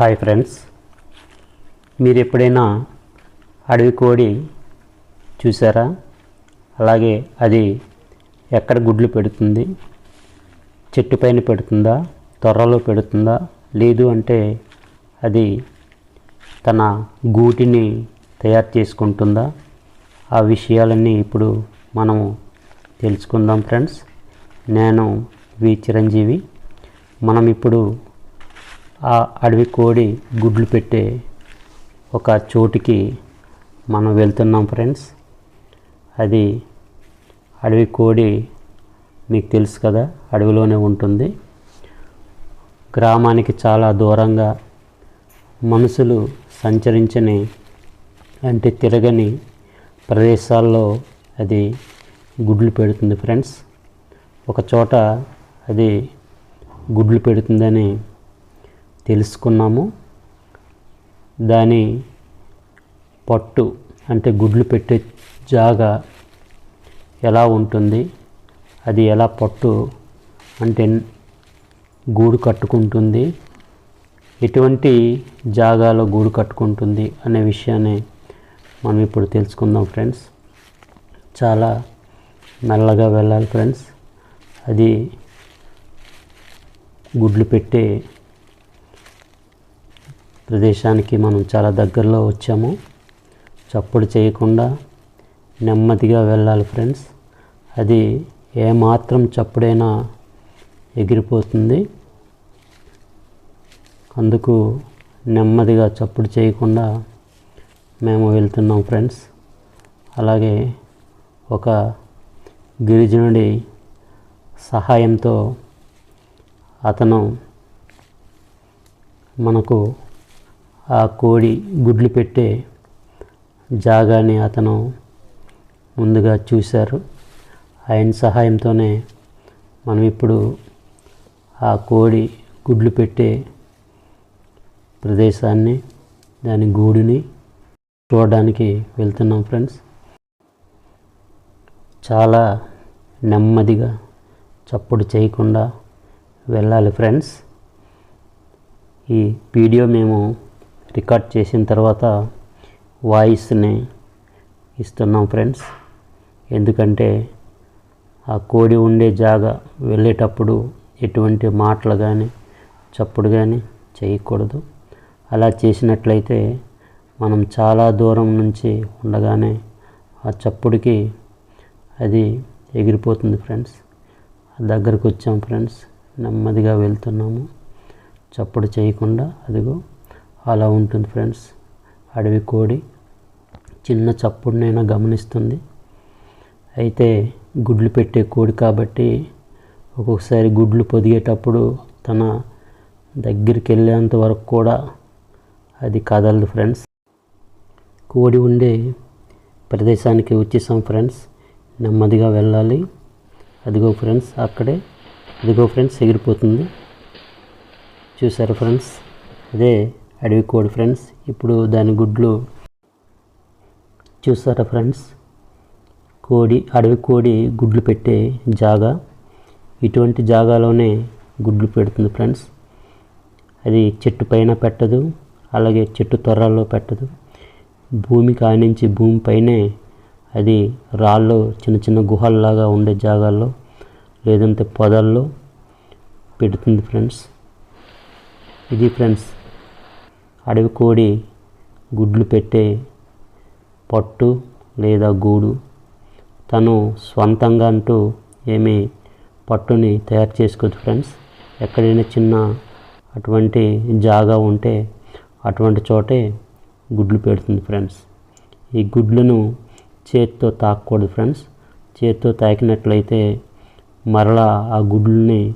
Hi friends. మీరు ఎప్పుడైనా అడవి కోడి చూసారా? అలాగే అది ఎక్కడ గుడ్లు పెడుతుంది? చెట్టు పైన పెడుతుందా? తొర్రలో పెడుతుందా? లేదు అంటే అది తన గూటిని తయారు చేసుకుంటుందా? ఆ విషయాలన్నీ ఇప్పుడు మనము తెలుసుకుందాం ఫ్రెండ్స్. నేను వి చిరంజీవి. మనం ఇప్పుడు ఆ అడవి కోడి గుడ్లు పెట్టే ఒక చోటికి మనం వెళ్తున్నాం ఫ్రెండ్స్. అది అడవి కోడి మీకు తెలుసు కదా అడవిలోనే ఉంటుంది. గ్రామానికి చాలా దూరంగా మనుషులు సంచరించని అంటే తిరగని ప్రదేశాల్లో అది గుడ్లు పెడుతుంది ఫ్రెండ్స్. ఒక చోట అది గుడ్లు పెడుతుందని తెలుసుకున్నాము. దాని పట్టు అంటే గుడ్లు పెట్టే జాగా ఎలా ఉంటుంది? అది ఎలా పట్టు అంటే గూడు కట్టుకుంటుంది? ఎటువంటి జాగాలో గూడు కట్టుకుంటుంది అనే విషయాన్ని మనం ఇప్పుడు తెలుసుకుందాం ఫ్రెండ్స్. చాలా మెల్లగా వెళ్ళాలి ఫ్రెండ్స్. అది గుడ్లు పెట్టే ప్రదేశానికి మనం చాలా దగ్గరలో వచ్చాము. చప్పుడు చేయకుండా నెమ్మదిగా వెళ్ళాలి ఫ్రెండ్స్. అది ఏమాత్రం చప్పుడైనా ఎగిరిపోతుంది. అందుకు నెమ్మదిగా చప్పుడు చేయకుండా మేము వెళ్తున్నాం ఫ్రెండ్స్. అలాగే ఒక గిరిజనుడి సహాయంతో అతను మనకు ఆ కోడి గుడ్లు పెట్టే జాగాని అతను ముందుగా చూశారు. ఆయన సహాయంతోనే మనం ఇప్పుడు ఆ కోడి గుడ్లు పెట్టే ప్రదేశాన్ని దాని గూడుని చూడడానికి వెళ్తున్నాం ఫ్రెండ్స్. చాలా నెమ్మదిగా చప్పుడు చేయకుండా వెళ్ళాలి ఫ్రెండ్స్. ఈ వీడియో మేము రికార్డ్ చేసిన తర్వాత వాయిస్ని ఇస్తున్నాం ఫ్రెండ్స్. ఎందుకంటే ఆ కోడి ఉండే జాగా వెళ్ళేటప్పుడు ఎటువంటి మాటలు కానీ చప్పుడు కానీ చేయకూడదు. అలా చేసినట్లయితే మనం చాలా దూరం నుంచి ఉండగానే ఆ చప్పుడుకి అది ఎగిరిపోతుంది ఫ్రెండ్స్. దగ్గరకు వచ్చాం ఫ్రెండ్స్. నెమ్మదిగా వెళ్తున్నాము. చప్పుడు చేయకుండా అదిగో అలా ఉంటుంది ఫ్రెండ్స్. అడవి కోడి చిన్న చప్పుడునైనా గమనిస్తుంది. అయితే గుడ్లు పెట్టే కోడి కాబట్టి ఒక్కొక్కసారి గుడ్లు పొదిగేటప్పుడు తన దగ్గరికి వెళ్ళేంత వరకు కూడా అది కదలదు ఫ్రెండ్స్. కోడి ఉండే ప్రదేశానికి వచ్చేసాం ఫ్రెండ్స్. నెమ్మదిగా వెళ్ళాలి. అదిగో ఫ్రెండ్స్ అక్కడే. అదిగో ఫ్రెండ్స్ ఎగిరిపోతుంది. చూసారు ఫ్రెండ్స్? అదే అడవి కోడి ఫ్రెండ్స్. ఇప్పుడు దాని గుడ్లు చూసారా ఫ్రెండ్స్? కోడి అడవి కోడి గుడ్లు పెట్టే జాగా. ఇటువంటి జాగాలోనే గుడ్లు పెడుతుంది ఫ్రెండ్స్. అది చెట్టు పైన పెట్టదు అలాగే చెట్టు తొర్రల్లో పెట్టదు. భూమి కానించి భూమి పైనే అది రాళ్ళు చిన్న చిన్న గుహల్లాగా ఉండే జాగాల్లో లేదంటే పొదల్లో పెడుతుంది ఫ్రెండ్స్. ఇది ఫ్రెండ్స్ అడవి కోడి గుడ్లు పెట్టే పట్టు లేదా గూడు. తను స్వంతంగా అంటూ ఏమీ పట్టుని తయారు చేసుకోవచ్చు ఫ్రెండ్స్. ఎక్కడైనా చిన్న అటువంటి జాగా ఉంటే అటువంటి చోటే గుడ్లు పెడుతుంది ఫ్రెండ్స్. ఈ గుడ్లను చేత్తో తాకూడదు ఫ్రెండ్స్. చేత్తో తాకినట్లయితే మరలా ఆ గుడ్లని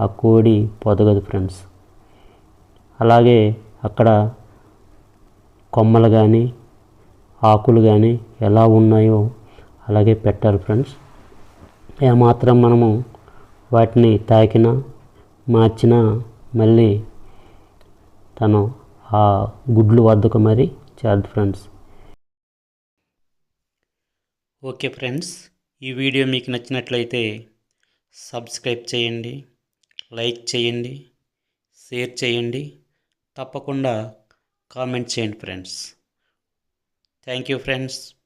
ఆ కోడి పొదగదు ఫ్రెండ్స్. అలాగే అక్కడ కొమ్మలు కానీ ఆకులు కానీ ఎలా ఉన్నాయో అలాగే పెట్టాలి ఫ్రెండ్స్. ఏమాత్రం మనము వాటిని తాకినా మార్చినా మళ్ళీ తను ఆ గుడ్లు వద్దకు మరి చేద్దు ఫ్రెండ్స్. ఓకే ఫ్రెండ్స్ ఈ వీడియో మీకు నచ్చినట్లయితే సబ్స్క్రైబ్ చేయండి లైక్ చేయండి షేర్ చేయండి. తప్పకుండా కామెంట్ చేయండి ఫ్రెండ్స్. Thank you friends.